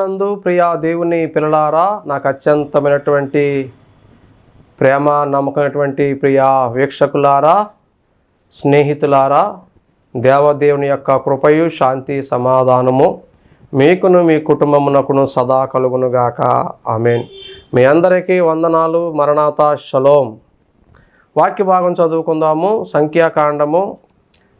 ప్రభునందు ప్రియా దేవుని పిల్లలారా నాకు అత్యంతమైనటువంటి ప్రేమ నమ్మకమైనటువంటి ప్రియా వీక్షకులారా స్నేహితులారా దేవదేవుని యొక్క కృపయు శాంతి సమాధానము మీకును మీ కుటుంబమునకును సదా కలుగునుగాక. ఆమెన్. మీ అందరికీ వందనాలు. మరణాత షలోం. వాక్య భాగం చదువుకుందాము. సంఖ్యాకాండము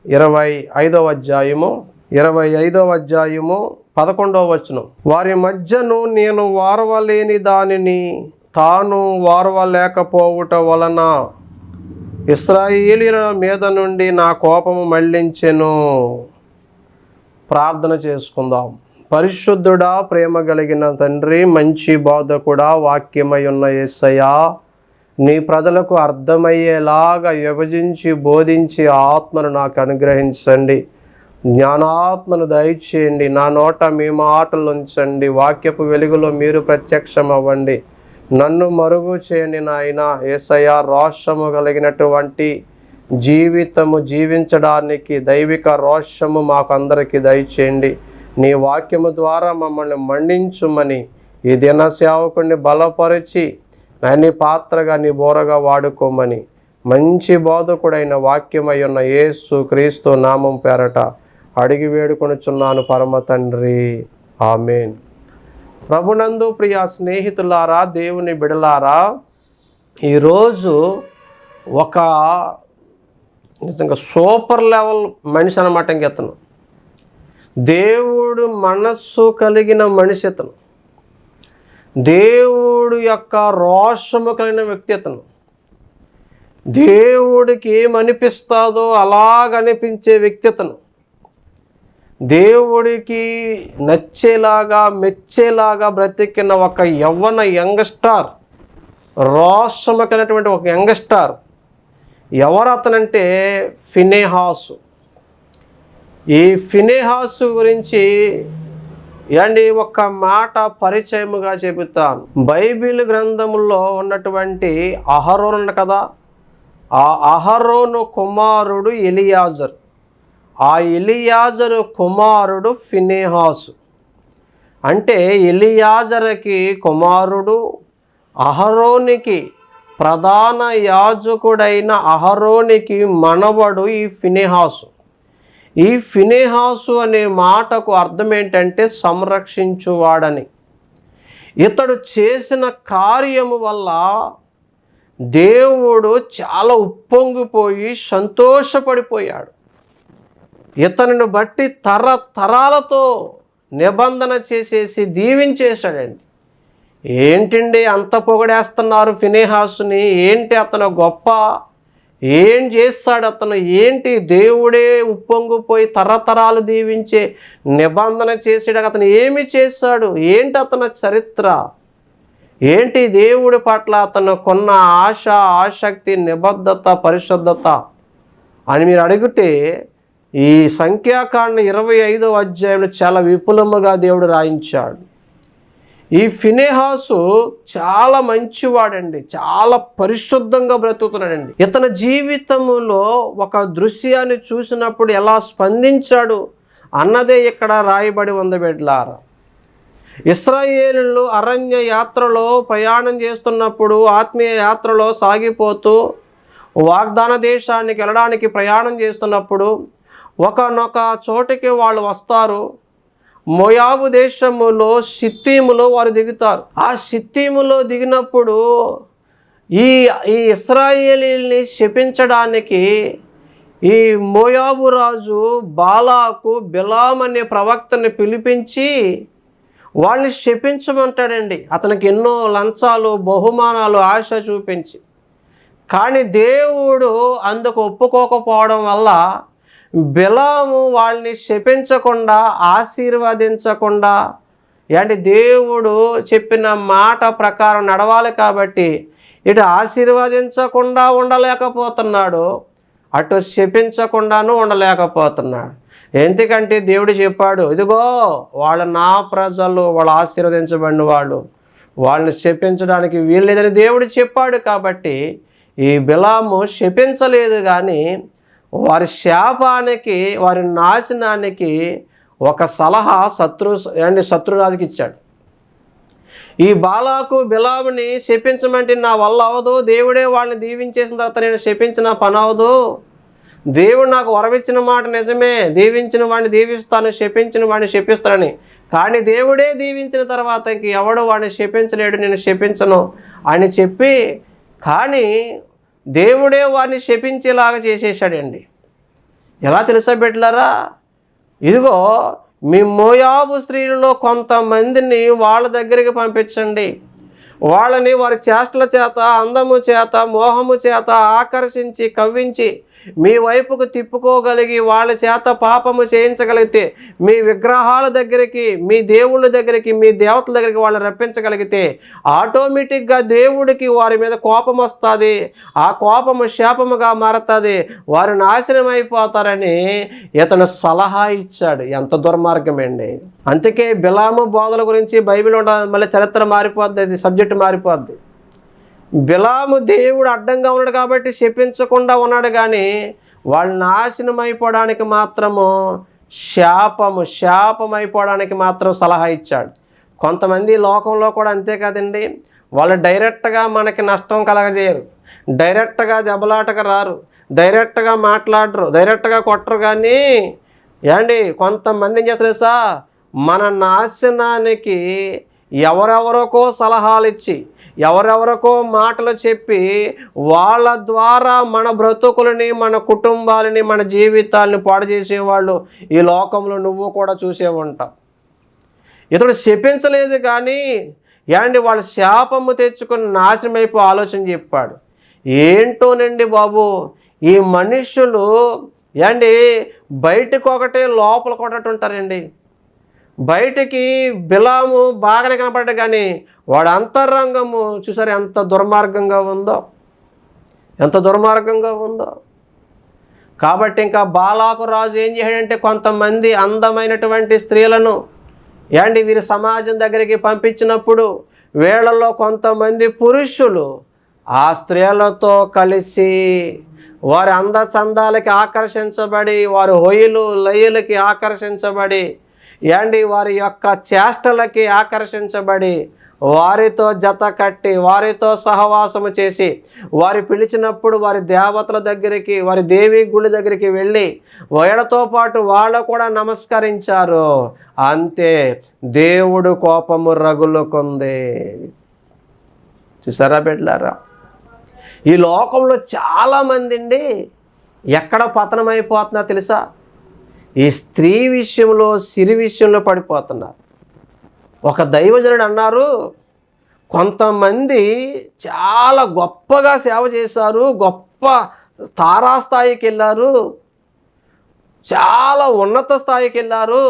ఇరవై ఐదవ అధ్యాయము ఇరవై ఐదవ అధ్యాయము పదకొండవ వచనం. వారి మధ్యను నేను వారవలేని దానిని తాను వారవలేకపోవుట వలన ఇస్రాయేలీల మీద నుండి నా కోపము మళ్ళించెను. ప్రార్థన చేసుకుందాం. పరిశుద్ధుడా ప్రేమ కలిగిన తండ్రి మంచి బోధకుడా వాక్యమై ఉన్న ఏసయ్యా నీ ప్రజలకు అర్థమయ్యేలాగా విభజించి బోధించి ఆత్మను నాకు అనుగ్రహించండి. జ్ఞానాత్మను దయచేయండి. నా నోట మీ మాటలు ఉంచండి. వాక్యపు వెలుగులో మీరు ప్రత్యక్షం అవ్వండి నన్ను మరుగు చేయండి నాయన ఏసయ రోషము కలిగినటువంటి జీవితము జీవించడానికి దైవిక రోషము మాకు అందరికీ దయచేయండి. నీ వాక్యము ద్వారా మమ్మల్ని మండించుమని ఈ దిన సేవకుని బలపరిచి నన్ను పాత్రగా నీ బోరగా వాడుకోమని మంచి బోధకుడైన వాక్యమై ఉన్న యేసు క్రీస్తు నామం పేరట. అడిగి వేడుకొనుచున్నాను పరమ తండ్రి. ఆమెన్. ప్రభునందు ప్రియ స్నేహితులారా దేవుని బిడలారా ఈరోజు ఒక నిజంగా సూపర్ లెవెల్ మనిషి అనమాట ఇంకెతను దేవుడు మనస్సు కలిగిన మనిషి ఇతను. దేవుడు యొక్క రోషము కలిగిన వ్యక్తి అతను దేవుడికి ఏమనిపిస్తాదో అలాగనిపించే వ్యక్తి అతను దేవుడికి నచ్చేలాగా మెచ్చేలాగా బ్రతికిన ఒక యవ్వన యంగ్స్టార్ రాష్ట్రమకైనటువంటి ఒక యంగ్స్టార్ ఎవరు అతనంటే ఫినేహాసు. ఈ ఫినేహాసు గురించి అండి ఒక మాట పరిచయముగా చెబుతాను. బైబిల్ గ్రంథముల్లో ఉన్నటువంటి అహరోన్ కదా ఆ అహరోను కుమారుడు ఎలియాజర్. ఆ ఎలియాజరు కుమారుడు ఫినేహాసు. అంటే ఎలియాజర్కి కుమారుడు అహరోనికి ప్రధాన యాజకుడైన అహరోనికి మనవడు ఈ ఫినేహాసు. ఈ ఫినేహాసు అనే మాటకు అర్థం ఏంటంటే సంరక్షించువాడని. ఇతడు చేసిన కార్యము వల్ల దేవుడు చాలా ఉప్పొంగిపోయి సంతోషపడిపోయాడు. ఇతనిని బట్టి తరతరాలతో నిబంధన చేసేసి దీవించేశాడండి. ఏంటండి అంత పొగడేస్తున్నారు ఫినేహాసుని? ఏంటి అతను గొప్ప? ఏం చేస్తాడు అతను? ఏంటి దేవుడే ఉప్పొంగిపోయి తరతరాలు దీవించే నిబంధన చేసాడు అతను ఏమి చేశాడు ఏంటి అతని చరిత్ర? ఏంటి దేవుడి పట్ల అతను కొన్న ఆశ ఆసక్తి నిబద్ధత పరిశుద్ధత అని మీరు అడిగితే ఈ సంఖ్యాకాండ ఇరవై ఐదవ అధ్యాయంలో చాలా విపులముగా దేవుడు రాయించాడు. ఈ ఫినేహాసు చాలా మంచివాడండి. చాలా పరిశుద్ధంగా బ్రతుకుతున్నాడండి. ఇతని జీవితంలో ఒక దృశ్యాన్ని చూసినప్పుడు ఎలా స్పందించాడు అన్నదే ఇక్కడ రాయబడి ఉంది బిడ్లారా. ఇస్రాయేలు అరణ్య యాత్రలో ప్రయాణం చేస్తున్నప్పుడు ఆత్మీయ యాత్రలో సాగిపోతూ వాగ్దాన దేశానికి వెళ్ళడానికి ప్రయాణం చేస్తున్నప్పుడు ఒకనొక చోటికి వాళ్ళు వస్తారు. మోయాబు దేశములో సిత్తీములో వారు దిగుతారు. ఆ సిత్తీములో దిగినప్పుడు ఈ ఈ ఇస్రాయేలీల్ని శపించడానికి ఈ మోయాబు రాజు బాలాకు బిలాం అనే ప్రవక్తని పిలిపించి వాళ్ళని శపించమంటాడండి. అతనికి ఎన్నో లంచాలు బహుమానాలు ఆశ చూపించి. కానీ దేవుడు అందుకు ఒప్పుకోకపోవడం వల్ల బిలాము వాళ్ళని శపించకుండా ఆశీర్వదించకుండా అంటే దేవుడు చెప్పిన మాట ప్రకారం నడవాలి కాబట్టి ఇటు ఆశీర్వదించకుండా ఉండలేకపోతున్నాడు అటు శపించకుండాను ఉండలేకపోతున్నాడు. ఎందుకంటే దేవుడు చెప్పాడు ఇదిగో వాళ్ళ నా ప్రజలు వాళ్ళు ఆశీర్వదించబడిన వాళ్ళు వాళ్ళని శపించడానికి వీల్లేదని దేవుడు చెప్పాడు కాబట్టి ఈ బిలాము శపించలేదు కానీ వారి శాపానికి వారి నాశనానికి ఒక సలహా శత్రు అండి శత్రురాజుకి ఇచ్చాడు. ఈ బాలాకు బిలాముని శపించమంటే నా వల్ల అవదు దేవుడే వాళ్ళని దీవించేసిన తర్వాత నేను శపించిన పని అవదు. దేవుడు నాకు వరవిచ్చిన మాట నిజమే దీవించిన వాడిని దీవిస్తాను శపించిన వాడిని శపిస్తానని. కానీ దేవుడే దీవించిన తర్వాత ఇంక ఎవడు వాడిని శపించలేడు నేను శపించను అని చెప్పి కానీ దేవుడే వారిని శపించేలాగా చేసేసాడండి ఎలా తెలుసా బిడ్డలారా? ఇదిగో మీ మోయాబు స్త్రీలలో కొంతమందిని వాళ్ళ దగ్గరికి పంపించండి. వాళ్ళని వారి చేష్టల చేత అందము చేత మోహము చేత ఆకర్షించి కవ్వించి మీ వైపుకు తిప్పుకోగలిగి వాళ్ళ చేత పాపము చేయించగలిగితే మీ విగ్రహాల దగ్గరికి మీ దేవుళ్ళ దగ్గరికి మీ దేవతల దగ్గరికి వాళ్ళు రప్పించగలిగితే ఆటోమేటిక్గా దేవుడికి వారి మీద కోపం వస్తుంది. ఆ కోపము శాపముగా మారుతుంది. వారు నాశనం అయిపోతారని ఇతను సలహా ఇచ్చాడు. ఎంత దుర్మార్గమండి. అందుకే బిలాము బోధల గురించి బైబిల్ ఉండాలి మళ్ళీ చరిత్ర మారిపోద్ది అది సబ్జెక్ట్ మారిపోద్ది. బిలాము దేవుడు అడ్డంగా ఉన్నాడు కాబట్టి శపించకుండా ఉన్నాడు కానీ వాళ్ళు నాశనం అయిపోవడానికి మాత్రము శాపము శాపం అయిపోవడానికి మాత్రం సలహా ఇచ్చాడు. కొంతమంది లోకంలో కూడా అంతే కదండి. వాళ్ళు డైరెక్ట్గా మనకి నష్టం కలగజేయరు. డైరెక్ట్గా దెబ్బలాటకు రారు. డైరెక్ట్గా మాట్లాడరు. డైరెక్ట్గా కొట్టరు కానీ ఏమండి కొంతమంది ఏం చేస్తారు మన నాశనానికి ఎవరెవరికో సలహాలు ఇచ్చి ఎవరెవరికో మాటలు చెప్పి వాళ్ళ ద్వారా మన బ్రతుకులని మన కుటుంబాలని మన జీవితాలని పాడు చేసేవాళ్ళు ఈ లోకంలో నువ్వు కూడా చూసే ఉంటావు ఇతడు శపించలేదు కానీ ఏండి వాళ్ళ శాపము తెచ్చుకుని నాశనం అయిపో ఆలోచన చెప్పాడు. ఏంటోనండి బాబు ఈ మనుషులు ఏండి బయటకు ఒకటే లోపల ఒకటి ఉంటారండి. బయటికి బిలాము బాగానే కనపడ్డా కానీ వాడు అంతరంగము చూసారు ఎంత దుర్మార్గంగా ఉందో? ఎంత దుర్మార్గంగా ఉందో? కాబట్టి ఇంకా బాలాకు రాజు ఏం చేశాడంటే కొంతమంది అందమైనటువంటి స్త్రీలను ఏండి వీరి సమాజం దగ్గరికి పంపించినప్పుడు వీళ్ళలో కొంతమంది పురుషులు ఆ స్త్రీలతో కలిసి వారి అందచందాలకి ఆకర్షించబడి వారి హొయ్యలు లయ్యలకి ఆకర్షించబడి ఏండి వారి యొక్క చేష్టలకి ఆకర్షించబడి వారితో జత కట్టి వారితో సహవాసము చేసి వారి పిలిచినప్పుడు వారి దేవతల దగ్గరికి వారి దేవి గుడి దగ్గరికి వెళ్ళి వీళ్ళతో పాటు వాళ్ళు కూడా నమస్కరించారు. అంతే దేవుడు కోపము రగులుకుంది. చూసారా బిడ్డలారా ఈ లోకంలో చాలామంది అండి ఎక్కడ పతనమైపోతున్నా తెలుసా? ఈ స్త్రీ విషయంలో సిరి విషయంలో పడిపోతున్నారు. ఒక దైవజనుడు అన్నారు కొంతమంది చాలా గొప్పగా సేవ చేశారు గొప్ప తారాస్థాయికి వెళ్ళారు చాలా ఉన్నత స్థాయికి వెళ్ళారు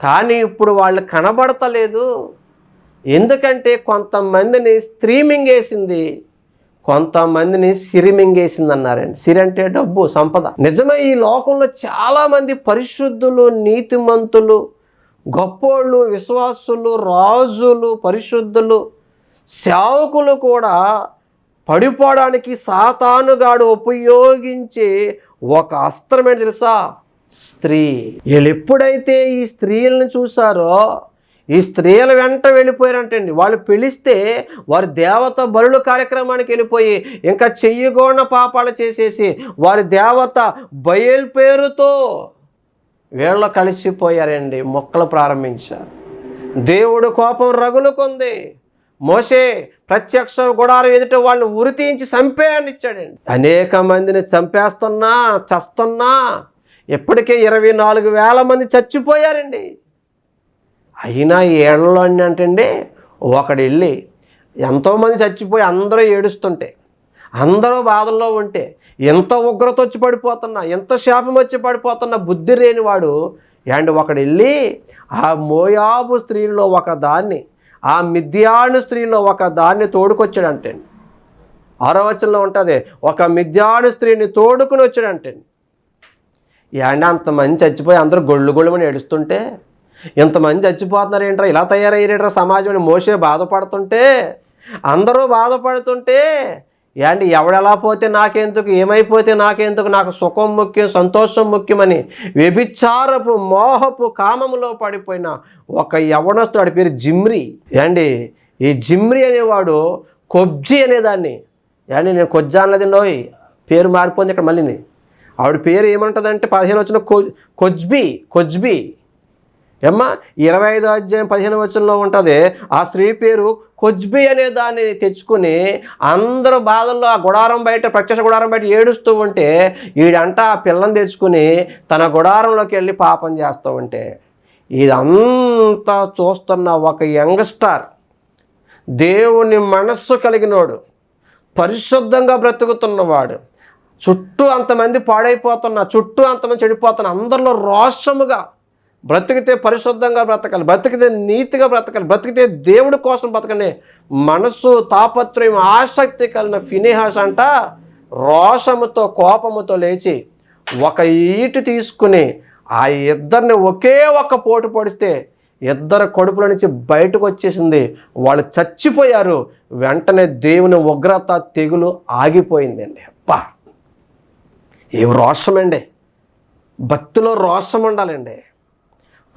కానీ ఇప్పుడు వాళ్ళు కనబడతలేదు. ఎందుకంటే కొంతమందిని స్త్రీమింగ్ వేసింది. కొంతమందిని సిరిమింగేసింది అన్నారండి సిరి అంటే డబ్బు సంపద. నిజమే ఈ లోకంలో చాలామంది పరిశుద్ధులు నీతిమంతులు గొప్పోళ్ళు విశ్వాసులు రాజులు పరిశుద్ధులు సేవకులు కూడా పడిపోవడానికి సాతానుగాడు ఉపయోగించే ఒక అస్త్రమే తెలుసా? స్త్రీ. వీళ్ళు ఎప్పుడైతే ఈ స్త్రీలను చూసారో ఈ స్త్రీల వెంట వెళ్ళిపోయారంటండి. వాళ్ళు పిలిస్తే వారి దేవత బలుల కార్యక్రమానికి వెళ్ళిపోయి ఇంకా చెయ్యగోడ పాపాలు చేసేసి వారి దేవత బయలు పేరుతో వీళ్ళు కలిసిపోయారండి. మొక్కలు ప్రారంభించారు. దేవుడు కోపం రగులుకుంది. మోసే ప్రత్యక్ష గుడారం ఎదుట వాళ్ళని ఉరితీయించి చంపేయని ఇచ్చాడండి. అనేక మందిని చంపేస్తున్నా చస్తున్నా ఇప్పటికే ఇరవై నాలుగు వేల మంది చచ్చిపోయారండి. అయినా ఏళ్ళలో అంటండి ఒకడు వెళ్ళి ఎంతోమంది చచ్చిపోయి అందరూ ఏడుస్తుంటే అందరూ బాధల్లో ఉంటే ఎంత ఉగ్రత వచ్చి పడిపోతున్నా ఎంత శాపం వచ్చి పడిపోతున్నా బుద్ధి లేనివాడు అండ్ ఒకడు వెళ్ళి ఆ మోయాబు స్త్రీలో ఒక దాన్ని ఆ మిథ్యాను స్త్రీలో ఒక దాన్ని తోడుకొచ్చాడంటే ఆరో ఉంటుంది ఒక మిథ్యాను స్త్రీని తోడుకుని వచ్చాడంటే ఏండి అంతమంది చచ్చిపోయి అందరూ గొళ్ళు గొళ్ళమని ఏడుస్తుంటే ఇంతమంది చచ్చిపోతున్నారు ఏంట్రా ఇలా తయారయ్యారేట్రా సమాజం అని మోసే బాధపడుతుంటే అందరూ బాధపడుతుంటే ఏంటి ఎవడెలా పోతే నాకెందుకు? ఏమైపోతే నాకెందుకు? నాకు సుఖం ముఖ్యం సంతోషం ముఖ్యమని వ్యభిచారపు మోహపు కామములో పడిపోయిన ఒక యవనస్తుడు వాడి పేరు జిమ్రి. ఏండి ఈ జిమ్రి అనేవాడు కొబ్జి అనేదాన్ని. ఏండి నేను కొజ్జా అన్నది పేరు మారిపోయింది ఇక్కడ మళ్ళీని. ఆవిడ పేరు ఏమంటుందంటే పదిహేను వచ్చిన కొ కొజ్బి కొజ్బి. ఎమ్మ ఇరవై ఐదో అధ్యాయం పదిహేను వచనంలో ఉంటుంది ఆ స్త్రీ పేరు కొజ్బి అనే దాన్ని తెచ్చుకుని అందరూ బాధల్లో ఆ గుడారం బయట ప్రత్యక్ష గుడారం బయట ఏడుస్తూ ఉంటే ఈడంట ఆ పిల్లని తెచ్చుకుని తన గుడారంలోకి వెళ్ళి పాపం చేస్తూ ఉంటే ఇదంతా చూస్తున్న ఒక యంగ్స్టార్ దేవుని మనస్సు కలిగినోడు పరిశుద్ధంగా బ్రతుకుతున్నవాడు చుట్టూ అంతమంది పాడైపోతున్న చుట్టూ అంతమంది చెడిపోతున్న అందరిలో రోషముగా బ్రతికితే పరిశుద్ధంగా బ్రతకాలి బ్రతికితే నీతిగా బ్రతకాలి బ్రతికితే దేవుడి కోసం బ్రతకని మనసు తాపత్రయం ఆసక్తి కలిగిన ఫినిహాస్ అంట రోషముతో కోపముతో లేచి ఒక ఈటి తీసుకుని ఆ ఇద్దరిని ఒకే ఒక్క పోటు పొడిస్తే ఇద్దరు కడుపుల నుంచి బయటకు వచ్చేసింది. వాళ్ళు చచ్చిపోయారు. వెంటనే దేవుని ఉగ్రత తెగులు ఆగిపోయిందండి. అబ్బా! ఏం రోషమండి? భక్తిలో రోషం ఉండాలండి.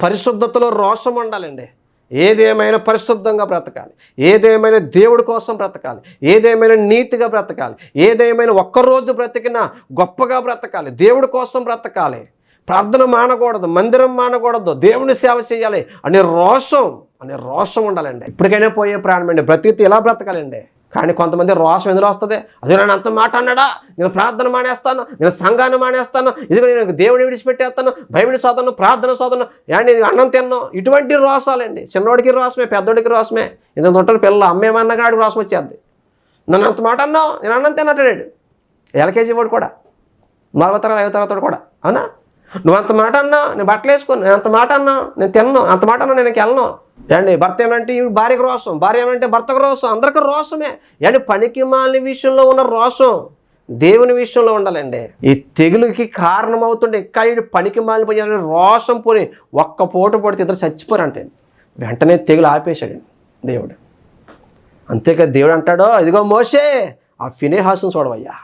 పరిశుద్ధతలో రోషం ఉండాలండి. ఏదేమైనా పరిశుద్ధంగా బ్రతకాలి. ఏదేమైనా దేవుడి కోసం బ్రతకాలి. ఏదేమైనా నీతిగా బ్రతకాలి. ఏదేమైనా ఒక్కరోజు బ్రతికినా గొప్పగా బ్రతకాలి. దేవుడి కోసం బ్రతకాలి. ప్రార్థన మానకూడదు మందిరం మానకూడదు దేవుని సేవ చేయాలి అనే రోషం అనే రోషం ఉండాలండి. ఇప్పటికైనా పోయే ప్రాణం అండి బ్రతికితే ఎలా బ్రతకాలండి? కానీ కొంతమంది రోషం ఎందులో వస్తుంది? అదే నేను అంత మాట అన్నాడా? నేను ప్రార్థన మానేస్తాను నేను సంఘాన్ని మానేస్తాను ఇదిగో నేను దేవుని విడిచిపెట్టేస్తాను బైబిల్ సోదను ప్రార్థన సోదను ఏంటి ఇది అన్నం తిన్నాను ఇటువంటి రోషాలండి. చిన్నోడికి రోసమే పెద్దోడికి రోసమే ఇంత ఉంటారు పిల్లలు? అమ్మేమన్నగాడికి రోషం వచ్చేది. నన్ను అంత మాట అన్నావు? నేను అన్నం తిన్నట్టాడు ఎల్కేజీ వాడు కూడా. నాలుగో తరగతి ఐదో తరగతి వాడు కూడా. అవునా? నువ్వు అంత మాట అన్నా నేను బట్టలు వేసుకోను నేను అంత మాట అన్నా నేను తిన్నాను అంత మాట అన్నా నేను వెళ్ళను. ఏండి భర్త ఏమంటే భార్యకు రోషం భార్య ఏమంటే భర్తకు రోషం అందరికీ రోషమే. ఏంటి పనికి మాలిన విషయంలో ఉన్న రోషం దేవుని విషయంలో ఉండాలండి. ఈ తెగులుకి కారణమవుతుండే ఇంకా ఈ పనికి మాలిన రోషం పోని ఒక్క పూట పడితే ఇద్దరు చచ్చిపోరంటే. వెంటనే తెగులు ఆపేశాడండి దేవుడు. అంతేకా దేవుడు అంటాడో ఇదిగో మోసే ఆ ఫినేహాసం చూడవయ్యా.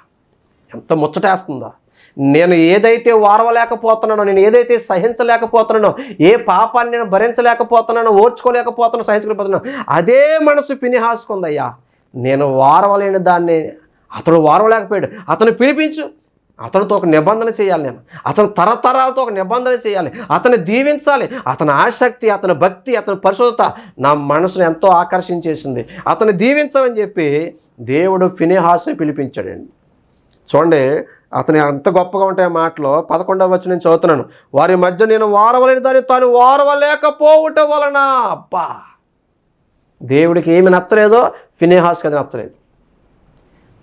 ఎంత ముచ్చటేస్తుందో. నేను ఏదైతే వారవలేకపోతున్నానో నేను ఏదైతే సహించలేకపోతున్నానో ఏ పాపాన్ని నేను భరించలేకపోతున్నానో ఓర్చుకోలేకపోతున్నానో సహించలేకపోతున్నాను అదే మనసు పినిహాసుకుందయ్యా నేను వారవలేని దాన్ని అతడు వారవలేకపోయాడు. అతను పిలిపించు. అతనితో ఒక నిబంధన చేయాలి నేను. అతని తరతరాలతో ఒక నిబంధన చేయాలి. అతన్ని దీవించాలి. అతని ఆసక్తి అతని భక్తి అతని పరిశుద్ధత నా మనసును ఎంతో ఆకర్షించేసింది. అతను దీవించమని చెప్పి దేవుడు ఫినిహాస్ని పిలిపించాడండి. చూడండి అతని అంత గొప్పగా ఉంటాయి మాటలు పదకొండవ వచ్చి నేను చదువుతున్నాను. వారి మధ్య నేను వారవలేని దాన్ని తాను వారవలేకపోవట వలన. అబ్బా! దేవుడికి ఏమి నచ్చలేదో ఫినేహాస్కి అది నచ్చలేదు.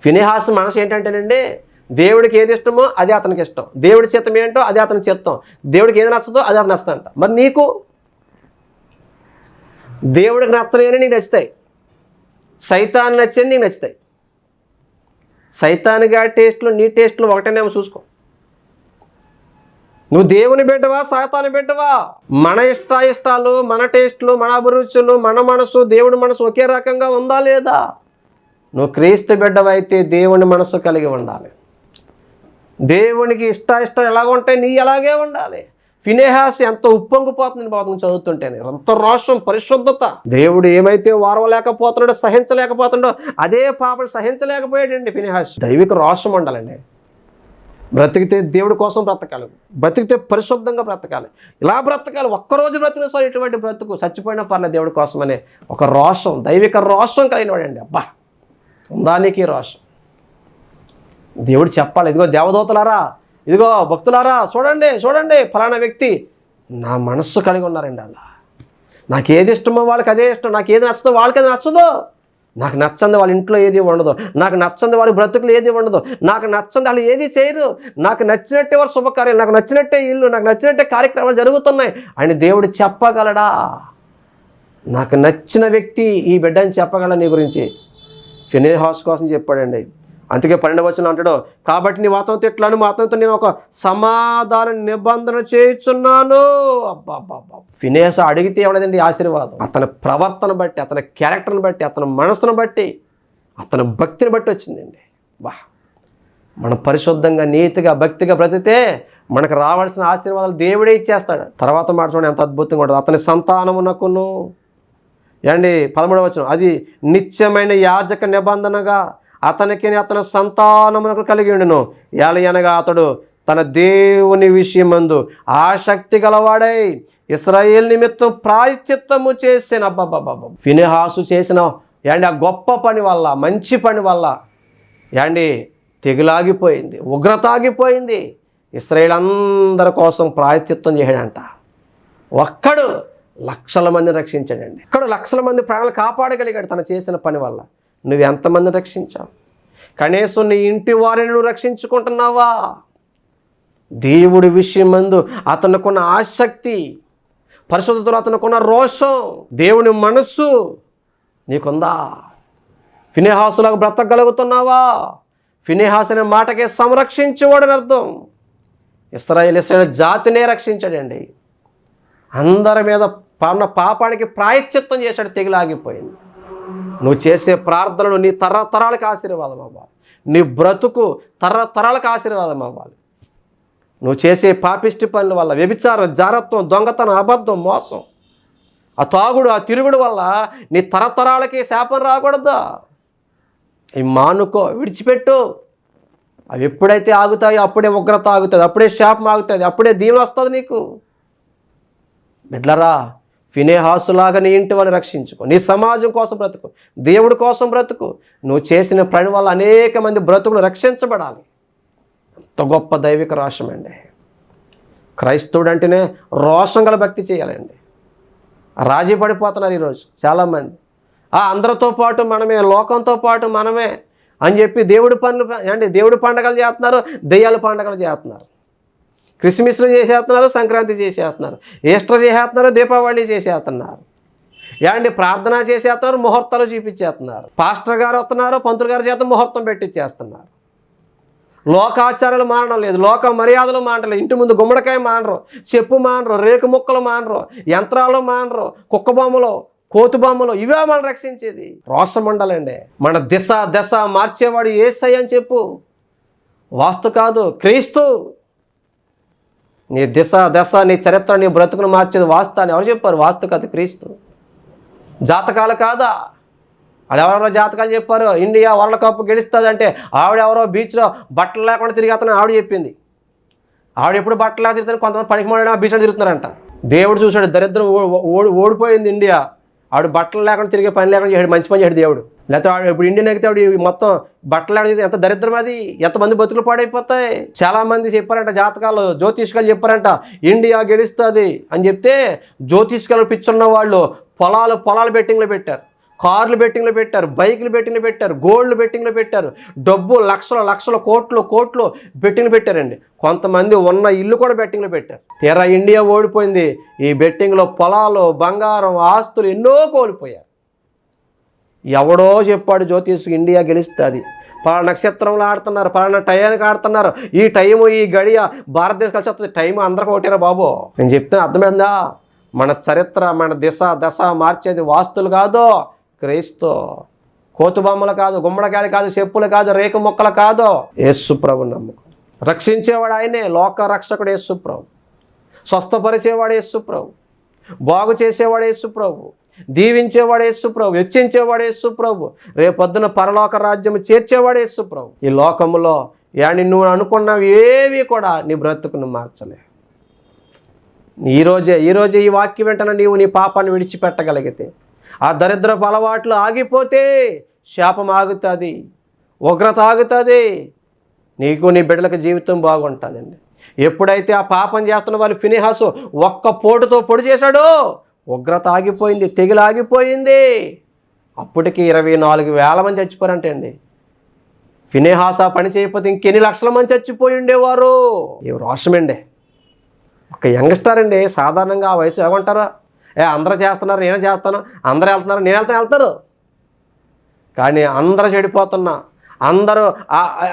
ఫినేహాస్ మనసు ఏంటంటేనండి దేవుడికి ఏది ఇష్టమో అది అతనికి ఇష్టం. దేవుడి చిత్తం ఏంటో అది అతని చిత్తం. దేవుడికి ఏది నచ్చదో అది అతను నచ్చదంట. మరి నీకు? దేవుడికి నచ్చలేని నీకు నచ్చుతాయి. సైతాన్ని నచ్చని నీకు నచ్చుతాయి. సైతానిగా టేస్ట్లు నీ టేస్ట్లు ఒకటేనేమో చూసుకో. నువ్వు దేవుని బిడ్డవా సైతాన్ని బిడ్డవా? మన ఇష్ట ఇష్టాలు మన టేస్ట్లు మన అభిరుచులు మన మనసు దేవుడి మనసు ఒకే రకంగా ఉందా లేదా? నువ్వు క్రీస్తు బిడ్డవైతే దేవుని మనసు కలిగి ఉండాలి. దేవునికి ఇష్ట ఇష్టం ఎలాగ ఉంటాయి నీ ఎలాగే ఉండాలి. ఫినేహాస్ ఎంత ఉప్పొంగిపోతుందని బాధను చదువుతుంటేనే. ఎంత రోషం పరిశుద్ధత. దేవుడు ఏమైతే వారవలేకపోతున్నాడో సహించలేకపోతున్నాడో అదే పాపడు సహించలేకపోయాడండి ఫినేహాస్. దైవిక రోషం ఉండాలండి. బ్రతికితే దేవుడి కోసం బ్రతకాలి. బ్రతికితే పరిశుద్ధంగా బ్రతకాలి. ఇలా బ్రతకాలి. ఒక్కరోజు బ్రతికిన సార్ ఇటువంటి బ్రతుకు చచ్చిపోయినా పర్లేదు దేవుడి కోసమనే ఒక రోషం దైవిక రోషం కలిగిన వాడండి. అబ్బా! ఉందానికి రోషం. దేవుడు చెప్పాలి. ఇదిగో దేవదూతలారా ఇదిగో భక్తులారా చూడండి చూడండి ఫలానా వ్యక్తి. నా మనస్సు కలిగి ఉన్నారండి అలా. నాకు ఏది ఇష్టమో వాళ్ళకి అదే ఇష్టం. నాకు ఏది నచ్చదో వాళ్ళకి అది నచ్చదు. నాకు నచ్చంది వాళ్ళ ఇంట్లో ఏది ఉండదు. నాకు నచ్చంది వాళ్ళ బ్రతుకులు ఏది ఉండదు. నాకు నచ్చంది వాళ్ళు ఏది చేయరు. నాకు నచ్చినట్టే వారు శుభకార్యాలు నాకు నచ్చినట్టే ఇల్లు నాకు నచ్చినట్టే కార్యక్రమాలు జరుగుతున్నాయి. అని దేవుడు చెప్పగలడా? నాకు నచ్చిన వ్యక్తి ఈ బిడ్డని చెప్పగల నీ గురించి? ఫినేహాస్ కోసం చెప్పాడండి. అందుకే పన్నెండు వచ్చిన అంటాడు కాబట్టి నీ వాతంతో ఎట్లాను మాతంతో నేను ఒక సమాధాన నిబంధన చేయుచున్నాను. అబ్బా అబ్బా అడిగితే ఎవడదండి ఆశీర్వాదం. అతని ప్రవర్తన బట్టి అతని క్యారెక్టర్ని బట్టి అతని మనసును బట్టి అతని భక్తిని బట్టి వచ్చిందండి. బా మనం పరిశుద్ధంగా నీతిగా భక్తిగా బ్రతితే మనకు రావాల్సిన ఆశీర్వాదాలు దేవుడే ఇచ్చేస్తాడు. తర్వాత మాట చూడండి ఎంత అద్భుతంగా ఉంటుంది. అతని సంతానమునకును. ఏమండి? పదమూడవ వచనం. అది నిత్యమైన యాజక నిబంధనగా అతనికి అతని సంతానమునకు కలిగి ఉండును. ఎలయనగా అతడు తన దేవుని విషయమందు ఆసక్తి గలవాడై ఇస్రాయేల్ నిమిత్తం ప్రాయశ్చిత్తము చేసిన అబ్బబ్బబ్బబ్బ ఫినిహాసు చేసిన యాండి ఆ గొప్ప పని వల్ల మంచి పని వల్ల యాండి తెగులాగిపోయింది ఉగ్రత ఆగిపోయింది ఇస్రాయేల్ అందరి కోసం ప్రాయశ్చిత్తం చేయడంట ఒక్కడు లక్షల మందిని రక్షించాడండి. ఇక్కడ లక్షల మంది ప్రాణాలు కాపాడగలిగాడు తను చేసిన పని వల్ల. నువ్వు ఎంతమందిని రక్షించావు? కనీసం నీ ఇంటి వారిని నువ్వు రక్షించుకుంటున్నావా? దేవుడి విషయమందు అతనుకున్న ఆసక్తి పరిశుద్ధతలో అతనుకున్న రోషం దేవుని మనస్సు నీకుందా? ఫినేహాసులకు బ్రతకగలుగుతున్నావా? ఫినేహాస్ అనే మాటకే సంరక్షించేవాడని అర్థం. ఇస్రాయేల్ ఇస్రాయేల్ జాతినే రక్షించాడండి. అందరి మీద పన్న పాపానికి ప్రాయశ్చిత్తం చేశాడు తెగిలాగిపోయింది. నువ్వు చేసే ప్రార్థనలు నీ తరతరాలకు ఆశీర్వాదం అవ్వాలి. నీ బ్రతుకు తరతరాలకు ఆశీర్వాదం అవ్వాలి. నువ్వు చేసే పాపిష్టి పనుల వల్ల వ్యభిచారం జారత్వం దొంగతనం అబద్ధం మోసం ఆ తాగుడు ఆ తిరుగుడు వల్ల నీ తరతరాలకి శాపం రాకూడదా. అవి మానుకో విడిచిపెట్టు. అవి ఎప్పుడైతే ఆగుతాయో అప్పుడే ఉగ్రత ఆగుతుంది అప్పుడే శాపం ఆగుతుంది అప్పుడే దీవెన వస్తుంది నీకు. బిడ్లరా ఫినేహాసులాగా నీ ఇంటి వాళ్ళని రక్షించుకో. నీ సమాజం కోసం బ్రతుకు. దేవుడి కోసం బ్రతుకు. నువ్వు చేసిన పని వల్ల అనేక మంది బ్రతుకులు రక్షించబడాలి. అంత గొప్ప దైవిక రోషం అండి క్రైస్తవుడు అంటేనే రోషం గల భక్తి చేయాలండి. రాజీ పడిపోతున్నారు ఈరోజు చాలామంది. ఆ అందరితో పాటు మనమే లోకంతో పాటు మనమే అని చెప్పి దేవుడి పనులు అంటే దేవుడి పండగలు చేస్తున్నారు దెయ్యాల పండగలు చేస్తున్నారు. క్రిస్మస్లు చేసేస్తున్నారు సంక్రాంతి చేసేస్తున్నారు ఈస్టర్ చేసేస్తున్నారు దీపావళి చేసేస్తున్నారు. ఏమండి ప్రార్థన చేసేస్తున్నారు ముహూర్తాలు చూపించేస్తున్నారు. పాస్టర్ గారు వస్తున్నారు పంతులు గారి చేత ముహూర్తం పెట్టించేస్తున్నారు లోకాచారాలు మానడం లేదు లోక మర్యాదలు మానడం ఇంటి ముందు గుమ్మడికాయ మానరు చెప్పు మానరు రేకు ముక్కలు మానరు యంత్రాలు మానరు కుక్క బొమ్మలు కోతు బొమ్మలు ఇవే మనం రక్షించేది. రోషమండలండి. మన దిశ దశ మార్చేవాడు ఏసై అని చెప్పు. వాస్తు కాదు క్రీస్తు నీ దిశ దశ నీ చరిత్ర నీ బ్రతుకును మార్చేది వాస్తు అని ఎవరు చెప్పారు? వాస్తు కాదు క్రీస్తు. జాతకాలు కాదా? అది ఎవరెవరో జాతకాలు చెప్పారు? ఇండియా వరల్డ్ కప్ గెలుస్తుంది అంటే ఆవిడ ఎవరో బీచ్లో బట్టలు లేకుండా తిరిగేతను ఆవిడ చెప్పింది. ఆవిడ ఎప్పుడు బట్టలు లేక తిరుగుతాను కొంతమంది పనికి మాడిన బీచ్లో తిరుగుతున్నారంట. దేవుడు చూశాడు దరిద్రం ఓడి ఓడిపోయింది ఇండియా. ఆవిడ బట్టలు లేకుండా తిరిగే పని లేకుండా మంచి పని చేయడు దేవుడు. లేకపోతే ఇప్పుడు ఇండియన్ ఎక్కితే ఆవిడ మొత్తం బట్టలు అడిగితే ఎంత దరిద్రం అది? ఎంతమంది బతుకులు పాడైపోతాయి? చాలామంది చెప్పారంట జాతకాలు జ్యోతిష్కాలు చెప్పారంట ఇండియా గెలుస్తుంది అని చెప్తే జ్యోతిష్కాలు పిచ్చున్న వాళ్ళు పొలాలు పొలాలు బెట్టింగ్లో పెట్టారు. కార్లు బెట్టింగ్లు పెట్టారు బైకులు బెట్టింగ్లు పెట్టారు గోల్డ్ బెట్టింగ్లు పెట్టారు డబ్బు లక్షల లక్షల కోట్లు కోట్లు బెట్టింగ్లు పెట్టారండి. కొంతమంది ఉన్న ఇల్లు కూడా బెట్టింగ్లు పెట్టారు. తీరా ఇండియా ఓడిపోయింది. ఈ బెట్టింగ్లో పొలాలు బంగారం ఆస్తులు ఎన్నో కోల్పోయారు. ఎవడో చెప్పాడు జ్యోతిష్ ఇండియా గెలుస్తుంది. పలానా నక్షత్రంలో ఆడుతున్నారు పలానా టయానికి ఆడుతున్నారు. ఈ టైము ఈ గడియ భారతదేశం కలిసి వస్తుంది టైం అందరికి ఒకటేరా బాబు. నేను చెప్తే అర్థమైందా? మన చరిత్ర మన దిశ దశ మార్చేది వాస్తులు కాదు క్రైస్తు. కోతుబొమ్మలు కాదు గుమ్మడికాయలు కాదు చెప్పులు కాదు రేకు మొక్కలు కాదు. యేసుప్రభు నమ్మకం. రక్షించేవాడు ఆయనే లోక రక్షకుడు యేసుప్రభు స్వస్థపరిచేవాడు యేసుప్రభు బాగు చేసేవాడు యేసుప్రభు దీవించేవాడు యేసుప్రభు హెచ్చించేవాడు యేసుప్రభు రేపొద్దున పరలోక రాజ్యం చేర్చేవాడు యేసుప్రభు ఈ లోకములో యాని నువ్వు అనుకున్నవి ఏవి కూడా నీ బ్రతుకును మార్చలే. ఈరోజే ఈరోజే ఈ వాక్యం వెంటనే నీవు నీ పాపాన్ని విడిచిపెట్టగలిగితే ఆ దరిద్రపు అలవాట్లు ఆగిపోతే శాపం ఆగుతుంది ఉగ్రత ఆగుతుంది నీకు నీ బిడ్డలకు జీవితం బాగుంటుందండి. ఎప్పుడైతే ఆ పాపం చేస్తున్న వాళ్ళు ఫినిహాసు ఒక్క పోటుతో పొడి చేశాడో ఉగ్రత ఆగిపోయింది తెగులు ఆగిపోయింది అప్పటికి ఇరవై నాలుగు వేల మంది చచ్చిపోరంటండి ఫినేహాస పని చేయకపోతే ఇంకెన్ని లక్షల మంది చచ్చిపోయి ఉండేవారు? ఇవి రోషమండి ఒక యంగ్స్టర్ అండి సాధారణంగా ఆ వయసు ఏమంటారా? ఏ అందరూ చేస్తున్నారు నేను చేస్తాను అందరూ వెళ్తున్నారు నేను వెళ్తాను వెళ్తారు. కానీ అందరూ చెడిపోతున్నా. అందరూ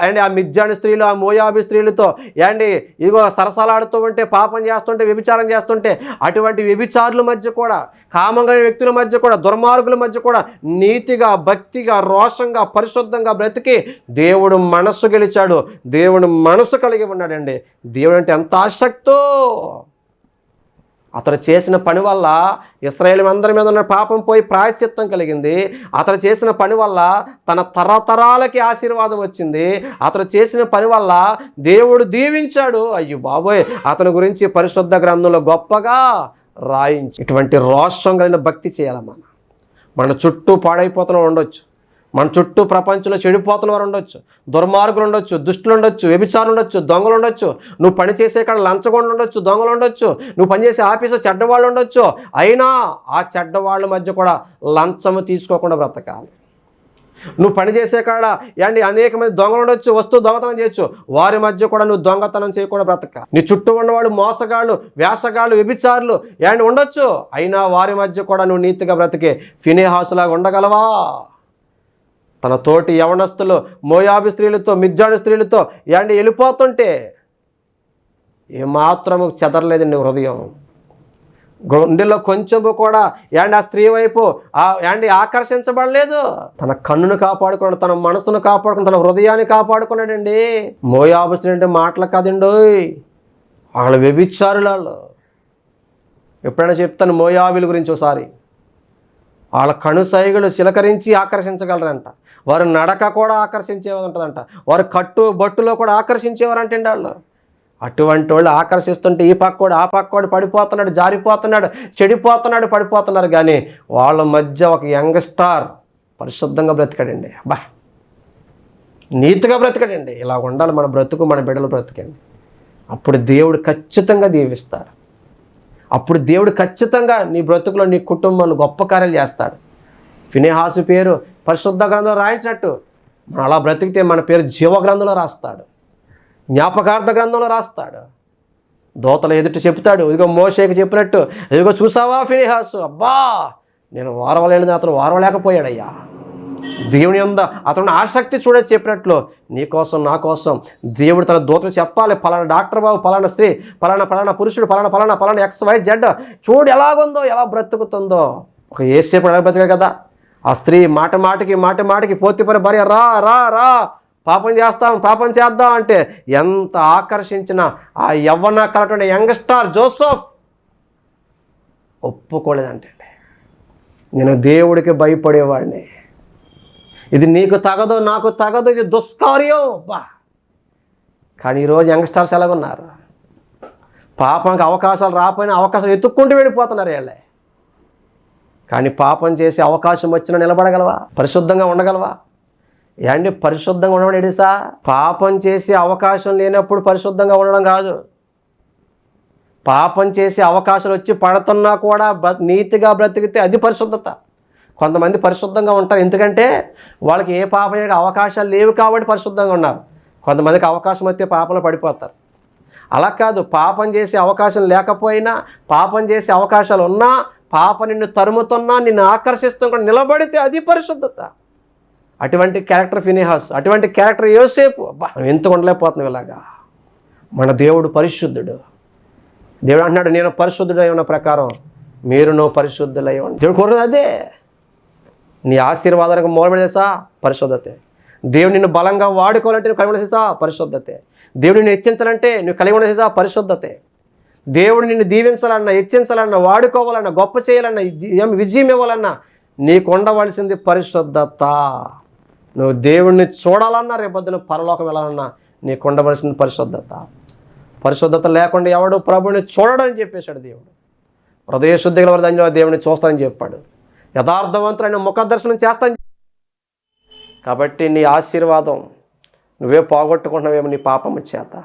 అండి ఆ మిజ్జాని స్త్రీలు ఆ మోయాబి స్త్రీలతో ఏండి ఇదిగో సరసలాడుతూ ఉంటే పాపం చేస్తుంటే వ్యభిచారం చేస్తుంటే అటువంటి వ్యభిచారుల మధ్య కూడా కామంగా వ్యక్తుల మధ్య కూడా దుర్మార్గుల మధ్య కూడా నీతిగా భక్తిగా రోషంగా పరిశుద్ధంగా బ్రతికి దేవుడు మనస్సు గెలిచాడు. దేవుడు మనసు కలిగి ఉన్నాడండి. దేవుడు అంటే ఎంత ఆసక్తో అతడు చేసిన పని వల్ల ఇస్రాయేల్ అందరి మీద ఉన్న పాపం పోయి ప్రాయశ్చిత్తం కలిగింది. అతడు చేసిన పని వల్ల తన తరతరాలకి ఆశీర్వాదం వచ్చింది. అతడు చేసిన పని వల్ల దేవుడు దీవించాడు. అయ్యో బాబోయ్! అతని గురించి పరిశుద్ధ గ్రంథంలో గొప్పగా రాయించి. ఇటువంటి రోషం కలిగిన భక్తి చేయాలి మన మన చుట్టూ పాడైపోతూనే ఉండొచ్చు. మన చుట్టూ ప్రపంచంలో చెడిపోతున్న వారు ఉండొచ్చు దుర్మార్గులు ఉండొచ్చు దుష్టులు ఉండొచ్చు వ్యభిచారులు ఉండొచ్చు దొంగలు ఉండొచ్చు నువ్వు పనిచేసే కాడ లంచగొండలు ఉండొచ్చు దొంగలు ఉండొచ్చు నువ్వు పనిచేసే ఆఫీసు చెడ్డవాళ్ళు ఉండొచ్చు. అయినా ఆ చెడ్డవాళ్ళ మధ్య కూడా లంచము తీసుకోకుండా బ్రతకాలి. నువ్వు పని చేసే కాడ ఏంటి అనేక మంది దొంగలు ఉండొచ్చు వస్తువు దొంగతనం చేయొచ్చు వారి మధ్య కూడా నువ్వు దొంగతనం చేయకుండా బ్రతక. నీ చుట్టూ ఉన్నవాళ్ళు మోసగాళ్ళు వేసగాళ్ళు వ్యభిచారులు ఏంటి ఉండొచ్చు. అయినా వారి మధ్య కూడా నువ్వు నీతిగా బ్రతికే ఫినేహాసులాగా ఉండగలవా? తన తోటి యవనస్తులు మోయాబి స్త్రీలతో మిజ్జాడు స్త్రీలతో యాండి వెళ్ళిపోతుంటే ఏమాత్రము చెదరలేదండి హృదయం. గుండెలో కొంచెము కూడా ఏండి ఆ స్త్రీ వైపు ఆ ఏండి ఆకర్షించబడలేదు. తన కన్నును కాపాడుకున్నాడు తన మనసును కాపాడుకున్నాడు తన హృదయాన్ని కాపాడుకున్నాడండి. మోయాబు స్త్రీ అంటే మాటలు కాదండి. వాళ్ళు వ్యభిచారులు వాళ్ళు ఎప్పుడైనా చెప్తాను మోయాబిల గురించి ఒకసారి. వాళ్ళ కనుసైగులు చిలకరించి ఆకర్షించగలరంట. వారు నడక కూడా ఆకర్షించేవారు ఉంటుందంట. వారు కట్టు బట్టులో కూడా ఆకర్షించేవారు అంటే వాళ్ళు. అటువంటి వాళ్ళు ఆకర్షిస్తుంటే ఈ పక్కోడు ఆ పక్కోడు పడిపోతున్నాడు జారిపోతున్నాడు చెడిపోతున్నాడు పడిపోతున్నారు. కానీ వాళ్ళ మధ్య ఒక యంగ్ స్టార్ పరిశుద్ధంగా బ్రతికాడండి. అబ్బా! నీతిగా బ్రతకడండి. ఇలా ఉండాలి మన బ్రతుకు మన బిడ్డలు బ్రతకండి. అప్పుడు దేవుడు ఖచ్చితంగా దీవిస్తాడు. అప్పుడు దేవుడు ఖచ్చితంగా నీ బ్రతుకులో నీ కుటుంబాన్ని గొప్ప కార్యాలు చేస్తాడు. ఫినేహాసు పేరు పరిశుద్ధ గ్రంథంలో రాయించినట్టు. మనం అలా బ్రతికితే మన పేరు జీవ గ్రంథంలో రాస్తాడు. జ్ఞాపకార్థ గ్రంథంలో రాస్తాడు. దోతలు ఎదుట చెప్తాడు ఇదిగో మోషేకి చెప్పినట్టు ఇదిగో చూసావా ఫినిహాసు? అబ్బా! నేను వారవలేనిది అతను వారవలేకపోయాడయ్యా. దేవుని అంద అతను ఆసక్తి చూడని చెప్పినట్లు నీ కోసం నా కోసం దేవుడు తన దూతలు చెప్పాలి. పలానా డాక్టర్ బాబు పలానా స్త్రీ పలానా పలానా పురుషుడు పలానా పలానా పలానా ఎక్స్ వై జెడ్ చూడు ఎలాగుందో ఎలా బ్రతుకుతుందో. ఒక ఏసేపు ఎలా బ్రతికే కదా. ఆ స్త్రీ మాట మాటకి మాట మాటకి పోతిపరి భార్య రా రా రా పాపం చేస్తాం పాపం చేద్దాం అంటే ఎంత ఆకర్షించిన ఆ యవ్వన కలటువంటి యంగ్స్టార్ జోసఫ్ ఒప్పుకోలేదంటే నేను దేవుడికి భయపడేవాడిని. ఇది నీకు తగదు నాకు తగదు ఇది దుష్కార్యం. అబ్బా కానీ ఈరోజు యంగ్స్టర్స్ ఎలాగున్నారు? పాపంకి అవకాశాలు రాకపోయినా అవకాశాలు ఎత్తుక్కుంటూ వెళ్ళిపోతున్నారు వీళ్ళే. కానీ పాపం చేసే అవకాశం వచ్చినా నిలబడగలవా? పరిశుద్ధంగా ఉండగలవా? ఏమండి పరిశుద్ధంగా ఉండడం ఎడిసా? పాపం చేసే అవకాశం లేనప్పుడు పరిశుద్ధంగా ఉండడం కాదు. పాపం చేసే అవకాశాలు వచ్చి పడుతున్నా కూడా బ్ర- నీతిగా బ్రతికితే అది పరిశుద్ధత. కొంతమంది పరిశుద్ధంగా ఉంటారు. ఎందుకంటే వాళ్ళకి ఏ పాపం చేయడానికి అవకాశాలు లేవు కాబట్టి పరిశుద్ధంగా ఉన్నారు. కొంతమందికి అవకాశం వస్తే పాపంలో పడిపోతారు. అలా కాదు. పాపం చేసే అవకాశం లేకపోయినా పాపం చేసే అవకాశాలు ఉన్నా పాప నిన్ను తరుముతున్నా నిన్ను ఆకర్షిస్తున్నా కూడా నిలబడితే అది పరిశుద్ధత. అటువంటి క్యారెక్టర్ ఫినిహాస్ అటువంటి క్యారెక్టర్ యోసేపు అబ్బా మనం ఎంత ఉండలేకపోతున్నాం ఇలాగా. మన దేవుడు పరిశుద్ధుడు. దేవుడు అంటున్నాడు నేను పరిశుద్ధుడై ఉన్న ప్రకారం మీరు నువ్వు పరిశుద్ధులై ఉండి. దేవుడు కోరుతుంది అదే. నీ ఆశీర్వాదానికి మూలబడేసా పరిశుద్ధతే. దేవుడు నిన్ను బలంగా వాడుకోవాలంటే నువ్వు కలిగి ఉండేసా పరిశుద్ధతే. దేవుడు నిన్ను హెచ్చించాలంటే నువ్వు కలిగి ఉండేసా పరిశుద్ధతే. దేవుడు నిన్ను దీవించాలన్నా హెచ్చించాలన్నా వాడుకోవాలన్నా గొప్ప చేయాలన్నా ఏం విజయం ఇవ్వాలన్నా నీకు ఉండవలసింది పరిశుద్ధత. నువ్వు దేవుడిని చూడాలన్నా రేపొద్దున పరలోకం వెళ్ళాలన్నా నీకు ఉండవలసింది పరిశుద్ధత. పరిశుద్ధత లేకుండా ఎవడు ప్రభుని చూడడని చెప్పేశాడు దేవుడు. హృదయ శుద్ధి గల దానిలో దేవుని చూస్తానని చెప్పాడు. యథార్థవంతులైన ముఖ దర్శనం చేస్తాను కాబట్టి నీ ఆశీర్వాదం నువ్వే పోగొట్టుకుంటున్నావేమో నీ పాపము చేత.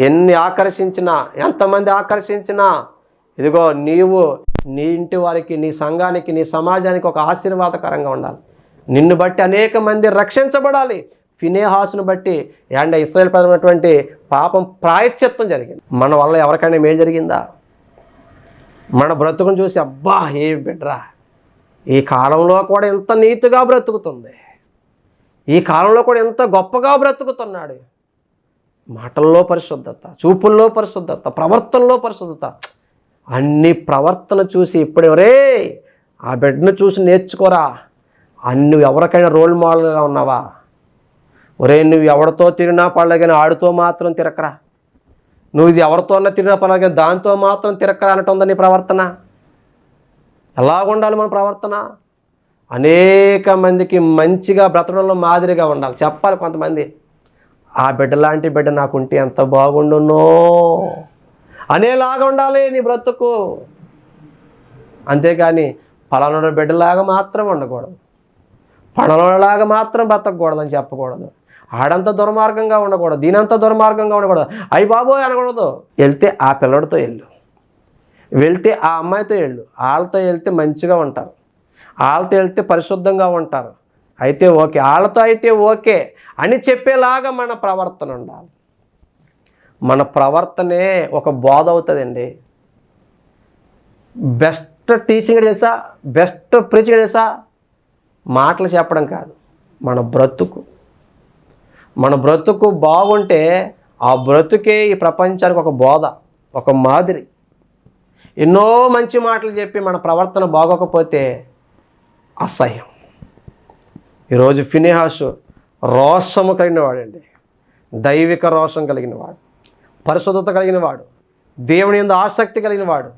ఎన్ని ఆకర్షించినా ఎంతమంది ఆకర్షించినా ఇదిగో నీవు నీ ఇంటి వారికి నీ సంఘానికి నీ సమాజానికి ఒక ఆశీర్వాదకరంగా ఉండాలి. నిన్ను బట్టి అనేక మంది రక్షించబడాలి. ఫినేహాసును బట్టి అండ్ ఇస్రాయల్ ప్రజమైనటువంటి పాపం ప్రాయశ్చిత్తం జరిగింది. మన వల్ల ఎవరికైనా మేలు జరిగిందా? మన బ్రతుకును చూసి అబ్బా ఏ బిడ్రా? ఈ కాలంలో కూడా ఎంత నీతిగా బ్రతుకుతుంది. ఈ కాలంలో కూడా ఎంత గొప్పగా బ్రతుకుతున్నాడు. మాటల్లో పరిశుద్ధత చూపుల్లో పరిశుద్ధత ప్రవర్తనలో పరిశుద్ధత. అన్ని ప్రవర్తన చూసి ఇప్పుడెవరే ఆ బిడ్డను చూసి నేర్చుకోరా. అన్ని ఎవరికైనా రోల్ మోడల్గా ఉన్నావా? ఒరే నువ్వు ఎవరితో తిరిగినా పడలే కానీ ఆడితో మాత్రం తిరకరా నువ్వు ఇది ఎవరితో అన్నా తిరిగినా పర్లేదు కానీ దాంతో మాత్రం తిరకరా అనటం ఉందని నీ ప్రవర్తన? ఎలా ఉండాలి మన ప్రవర్తన? అనేక మందికి మంచిగా బ్రతడంలో మాదిరిగా ఉండాలి. చెప్పాలి కొంతమంది. ఆ బిడ్డ లాంటి బిడ్డ నాకుంటే ఎంత బాగుండునో. అనేలాగా ఉండాలి నీ బ్రతుకు. అంతేకాని పలానా బిడ్డలాగా మాత్రం ఉండకూడదు. పడవలాగా మాత్రం బ్రతకూడదని చెప్పకూడదు. ఆడంత దుర్మార్గంగా ఉండకూడదు. దీనంత దుర్మార్గంగా ఉండకూడదు. అయ్యి బాబోయ్ అనకూడదు. వెళ్తే ఆ పిల్లడితో వెళ్ళు. వెళ్తే ఆ అమ్మాయితో వెళ్ళు. వాళ్ళతో వెళ్తే మంచిగా ఉంటారు. వాళ్ళతో వెళ్తే పరిశుద్ధంగా ఉంటారు. అయితే ఓకే వాళ్ళతో అయితే ఓకే అని చెప్పేలాగా మన ప్రవర్తన ఉండాలి. మన ప్రవర్తనే ఒక బోధ అవుతుందండి. బెస్ట్ టీచింగ్ చేసా బెస్ట్ ప్రీచింగ్ చేసా మాటలు చెప్పడం కాదు మన బ్రతుకు. మన బ్రతుకు బాగుంటే ఆ బ్రతుకే ఈ ప్రపంచానికి ఒక బోధ ఒక మాదిరి. ఎన్నో మంచి మాటలు చెప్పి మన ప్రవర్తన బాగోకపోతే అసహ్యం. ఈరోజు ఫినిహాసు రోషము కలిగిన వాడండి. దైవిక రోషం కలిగిన వాడు. పరిశుద్ధత కలిగిన వాడు. దేవుని ఎందు ఆసక్తి కలిగిన వాడు.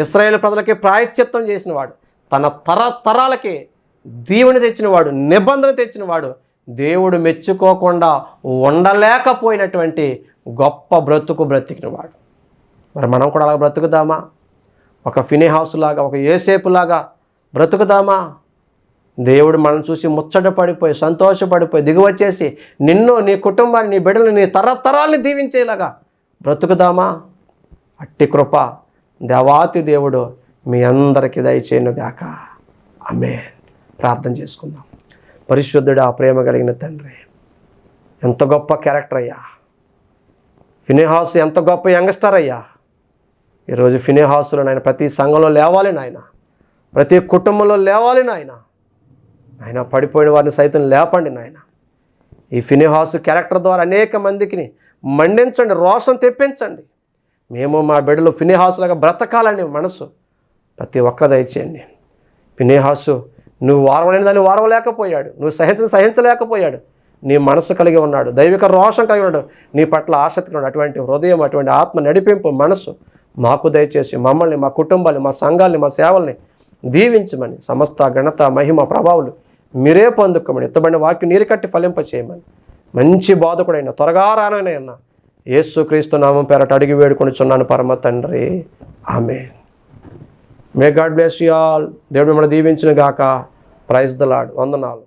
ఇస్రాయేల్ ప్రజలకి ప్రాయశ్చిత్తం చేసిన వాడు. తన తరతరాలకి దీవెని తెచ్చినవాడు నిబంధన తెచ్చినవాడు దేవుడు మెచ్చుకోకుండా ఉండలేకపోయినటువంటి గొప్ప బ్రతుకు బ్రతికినవాడు మరి మనం కూడా అలా బ్రతుకుదామా? ఒక ఫినిహాసు లాగా ఒక ఏసేపు లాగా బ్రతుకుదామా? దేవుడు మనం చూసి ముచ్చట పడిపోయి సంతోషపడిపోయి దిగువచ్చేసి నిన్ను నీ కుటుంబాన్ని నీ బిడ్డలు నీ తరతరాల్ని దీవించేలాగా బ్రతుకుదామా? అట్టి కృప దేవాతి దేవుడు మీ అందరికీ దయచేయను గాక ఆమె ప్రార్థన చేసుకుందాం. పరిశుద్ధుడు ఆ ప్రేమ కలిగిన తండ్రి ఎంత గొప్ప క్యారెక్టర్ అయ్యా. ఫినిహాస్ ఎంత గొప్ప యంగ్స్టర్ అయ్యా. ఈరోజు ఫినిహాసులు నాయన ప్రతి సంఘంలో లేవాలి నాయన. ప్రతి కుటుంబంలో లేవాలి నాయన. ఆయన పడిపోయిన వారిని సైతం లేపండి నాయన. ఈ ఫినిహాసు క్యారెక్టర్ ద్వారా అనేక మందికి మండించండి రోషం తెప్పించండి. మేము మా బిడ్డలు ఫినిహాసులాగా బ్రతకాలని మనసు ప్రతి ఒక్క దయచేయండి. ఫినిహాసు నువ్వు వారవలేని దాన్ని వారవలేకపోయాడు. నువ్వు సహించ సహించలేకపోయాడు. నీ మనసు కలిగి ఉన్నాడు. దైవిక రోషం కలిగి ఉన్నాడు. నీ పట్ల ఆసక్తి ఉన్నాడు. అటువంటి హృదయం అటువంటి ఆత్మ నడిపింపు మనసు మాకు దయచేసి మమ్మల్ని మా కుటుంబాన్ని మా సంఘాల్ని మా సేవల్ని దీవించమని సమస్త ఘనత మహిమ ప్రభావులు మీరే పొందుకోమని ఎత్తబడిన వాక్యం నీరు కట్టి ఫలింప చేయమని మంచి బాధకుడైనా త్వరగా రానైనా యేసు క్రీస్తు నామం పేరట అడిగి వేడుకొని చున్నాను పరమ తండ్రి. Amen may God bless you all దేవుడు మిమ్మల్ని దీవించిన గాక ప్రైజ్ ద లాడ్ వందనాలు.